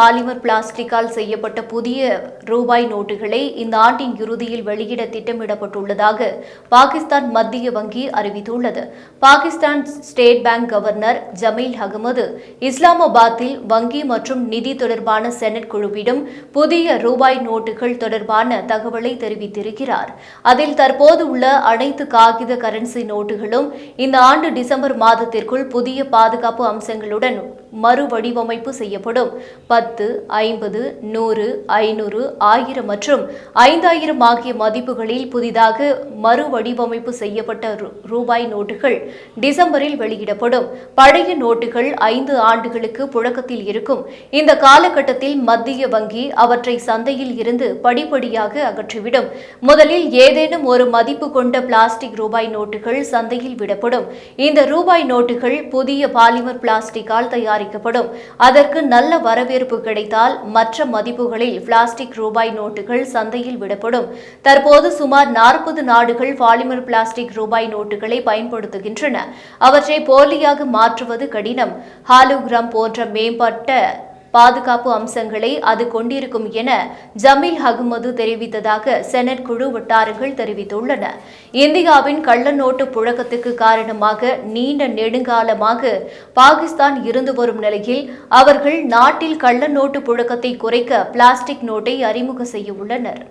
polymer பிளாஸ்டிக்கால் செய்யப்பட்ட புதிய ரூபாய் நோட்டுகளை இந்த ஆண்டின் இறுதியில் வெளியிட திட்டமிடப்பட்டுள்ளதாக பாகிஸ்தான் மத்திய வங்கி அறிவித்துள்ளது. Pakistan state bank governor Jameel Ahmad இஸ்லாமாபாத்தில் வங்கி மற்றும் நிதி தொடர்பான செனட் குழுவிடம் புதிய ரூபாய் நோட்டுகள் தொடர்பான தகவலை தெரிவித்திருக்கிறார். அதில் தற்போது உள்ள அனைத்து காகித கரன்சி நோட்டுகளும் இந்த ஆண்டு டிசம்பர் மாதத்திற்குள் புதிய பாதுகாப்பு அம்சங்களுடன் மறுவடிவமைப்பு செய்யப்படும். பத்து ஐம்பது நூறு ஐநூறு ஆயிரம் மற்றும் ஐந்தாயிரம் ஆகிய மதிப்புகளில் புதிதாக மறுவடிவமைப்பு செய்யப்பட்ட ரூபாய் நோட்டுகள் டிசம்பரில் வெளியிடப்படும். பழைய நோட்டுகள் ஐந்து ஆண்டுகளுக்கு புழக்கத்தில் இருக்கும். இந்த காலகட்டத்தில் மத்திய வங்கி அவற்றை சந்தையில் இருந்து படிப்படியாக அகற்றிவிடும். முதலில் ஏதேனும் ஒரு மதிப்பு கொண்ட பிளாஸ்டிக் ரூபாய் நோட்டுகள் சந்தையில் விடப்படும். இந்த ரூபாய் நோட்டுகள் புதிய பாலிமர் பிளாஸ்டிக்கால் தயார் தயாரிக்கப்படும் அதற்கு நல்ல வரவேற்பு கிடைத்தால் மற்ற மதிப்புகளில் பிளாஸ்டிக் ரூபாய் நோட்டுகள் சந்தையில் விடப்படும். தற்போது சுமார் நாற்பது நாடுகள் பாலிமர் பிளாஸ்டிக் ரூபாய் நோட்டுகளை பயன்படுத்துகின்றன. அவற்றை போலியாக மாற்றுவது கடினம். ஹாலோகிராம் போன்ற மேம்பட்ட பாதுகாப்பு அம்சங்களை அது கொண்டிருக்கும் என ஜமீல் அகமது தெரிவித்ததாக செனட் குழு வட்டாரங்கள் தெரிவித்துள்ளன. இந்தியாவின் கள்ள நோட்டு புழக்கத்துக்கு காரணமாக நீண்ட நெடுங்காலமாக பாகிஸ்தான் இருந்து வரும் நிலையில் அவர்கள் நாட்டில் கள்ள நோட்டு புழக்கத்தை குறைக்க பிளாஸ்டிக் நோட்டை அறிமுக செய்ய உள்ளனர்.